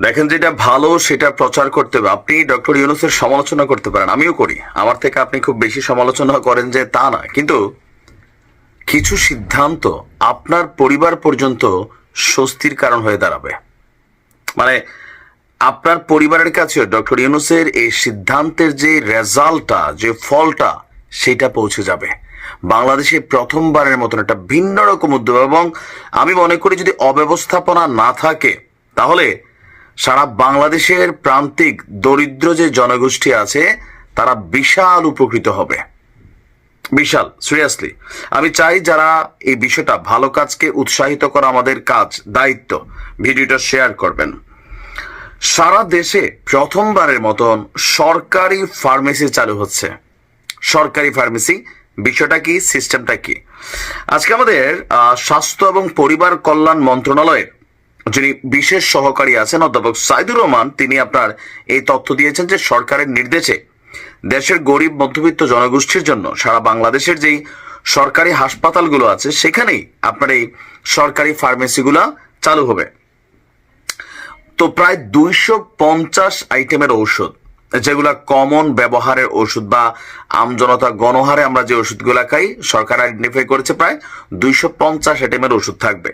দেখেন যেটা ভালো, সেটা প্রচার করতে হবে। আপনি ডক্টর ইউনুসের সমালোচনা করতে পারেন, আমিও করি। আমার থেকে আপনি খুব বেশি সমালোচনা করেন যে তা না। কিন্তু কিছু সিদ্ধান্ত আপনার পরিবার পর্যন্ত স্বস্তির কারণ হয়ে দাঁড়াবে। মানে আপনার পরিবারের কাছে ডক্টর ইউনুসের এই সিদ্ধান্তের যে রেজাল্টটা, যে ফলটা, সেটা পৌঁছে যাবে। বাংলাদেশে প্রথমবারের মতন একটা ভিন্ন রকম উদ্যোগ। এবং আমি মনে করি যদি অব্যবস্থাপনা না থাকে, তাহলে সারা বাংলাদেশের প্রান্তিক দরিদ্র যে জনগোষ্ঠী আছে, তারা বিশাল উপকৃত হবে। বিশাল সিরিয়াসলি আমি চাই যারা এই বিষয়টা ভালো কাজকে উৎসাহিত করা আমাদের কাজ, দায়িত্ব, ভিডিওটা শেয়ার করবেন। সারা দেশে প্রথমবারের মতন সরকারি ফার্মেসি চালু হচ্ছে। সরকারি ফার্মেসি বিষয়টা কি সিস্টেমটা কি? আজকে আমাদের স্বাস্থ্য এবং পরিবার কল্যাণ মন্ত্রণালয়ের যিনি বিশেষ সহকারী আছেন, অধ্যাপক সাইদুর রহমান, তিনি আপনার এই তথ্য দিয়েছেন যে সরকারের নির্দেশে দেশের গরিব, মধ্যবিত্ত জনগোষ্ঠীর জন্য সারা বাংলাদেশের যেই সরকারি হাসপাতালগুলো আছে, সেখানেই আপনার এই সরকারি ফার্মেসিগুলো চালু হবে। তো প্রায় দুইশো পঞ্চাশ আইটেমের ঔষধ যেগুলা কমন ব্যবহারের ওষুধ বা আমজনতা গণহারে আমরা যে ওষুধগুলা খাই, সরকার আইডেন্টিফাই করেছে প্রায় দুইশো পঞ্চাশ আইটেমের ওষুধ থাকবে।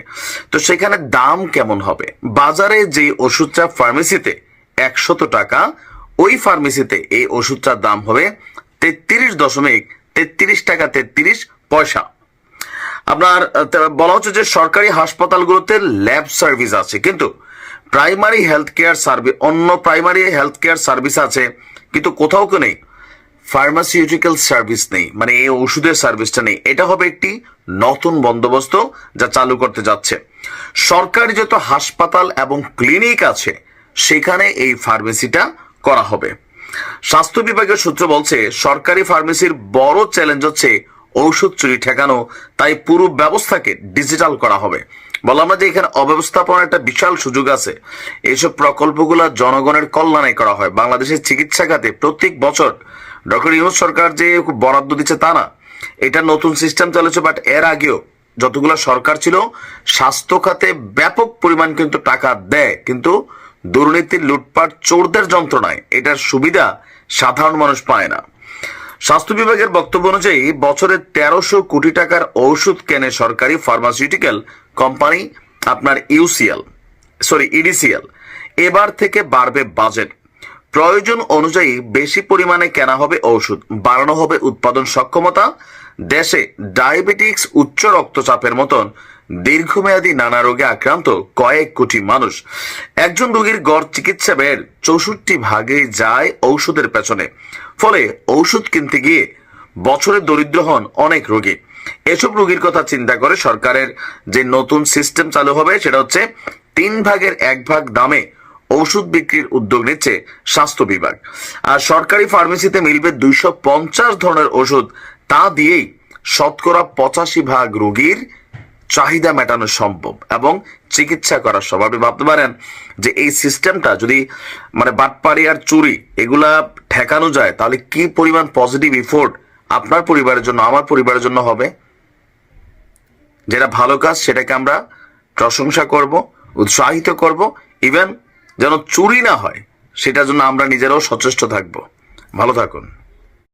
তো সেখানে দাম কেমন হবে? বাজারে যে ওষুধটা ফার্মেসিতে একশত টাকা, ওই ফার্মেসিতে এই ওষুধটার দাম হবে তেত্রিশ দশমিক তেত্রিশ টাকা তেত্রিশ পয়সা। আপনার বলা হচ্ছে যে সরকারি হাসপাতালগুলোতে ল্যাব সার্ভিস আছে, কিন্তু প্রাইমারি হেলথ কেয়ার সার্ভিস অন্য প্রাইমারি হেলথ কেয়ার সার্ভিস আছে, কিন্তু কোথাও কেউ নেই? ফার্মাসিউটিক্যাল সার্ভিস নেই মানে এই ওষুধের সার্ভিসটা নেই। এটা হবে একটি নতুন বন্দোবস্ত যা চালু করতে যাচ্ছে। সরকারি যত হাসপাতাল এবং ক্লিনিক আছে, সেখানে এই ফার্মেসিটা করা হবে। স্বাস্থ্য বিভাগের সূত্র বলছে, সরকারি ফার্মেসির বড় চ্যালেঞ্জ হচ্ছে ঔষধ চুরি ঠেকানো, তাই পুরো ব্যবস্থাকে ডিজিটাল করা হবে। বললাম যে এখানে অব্যবস্থাপনার একটা বিশাল সুযোগ আছে। এইসব প্রকল্পগুলো জনগণের কল্যাণে করা হয়। বাংলাদেশের চিকিৎসা খাতে প্রত্যেক বছর ডক্টর ইউনুস সরকার যে বরাদ্দ দিচ্ছে তা না। এটা নতুন সিস্টেম চলেছে বাট এর আগেও যতগুলো সরকার ছিল, স্বাস্থ্য খাতে ব্যাপক পরিমাণ কিন্তু টাকা দেয়। কিন্তু দুর্নীতি লুটপাট চোরদের যন্ত্রণায় এটার সুবিধা সাধারণ মানুষ পায় না। স্বাস্থ্য বিভাগের বক্তব্য অনুযায়ী বছরে তেরোশো কোটি টাকার ঔষধ কেনে সরকারি ফার্মাসিউটিক্যাল কোম্পানি, আপনার ইউসিএল সরি ইডিসিএল। এবার থেকে বাড়বে বাজেট। প্রয়োজন অনুযায়ী বেশি পরিমাণে কেনা হবে ঔষধ, বাড়ানো হবে উৎপাদন সক্ষমতা, দেশে ডায়াবেটিক্স উচ্চ রক্তচাপের মতন দীর্ঘমেয়াদী নানা রোগে আক্রান্ত কয়েক কোটি মানুষ। একজন রোগীর গড় চিকিৎসা ব্যয়ের চৌষট্টি ভাগে যায় ঔষধের পেছনে। ফলে ঔষধ কিনতে গিয়ে বছরে দরিদ্র হন অনেক রোগী। এসব রোগীর কথা চিন্তা করে সরকারের যে নতুন সিস্টেম চালু হবে, সেটা হচ্ছে তিন ভাগের এক ভাগ দামে ওষুধ বিক্রির উদ্যোগ নিচ্ছে স্বাস্থ্য বিভাগ। আর সরকারি ফার্মেসিতে মিলবে দুইশো পঞ্চাশ ধরনের ওষুধ তা দিয়েই শতকরা পঁচাশি ভাগ রোগীর চাহিদা মেটানো সম্ভব এবং চিকিৎসা করা সম্ভব। আপনি ভাবতে পারেন যে এই সিস্টেমটা যদি মানে বাটপাড়ি আর চুরি এগুলা ঠেকানো যায়, তাহলে কি পরিমাণ পজিটিভ ইফোর্ট আপনার পরিবারের জন্য, আমার পরিবারের জন্য হবে? যেটা ভালো কাজ, সেটাকে আমরা প্রশংসা করব, উৎসাহিত করব ইভেন যেন চুরি না হয়, সেটার জন্য আমরা নিজেরাও সচেষ্ট থাকব। ভালো থাকুন।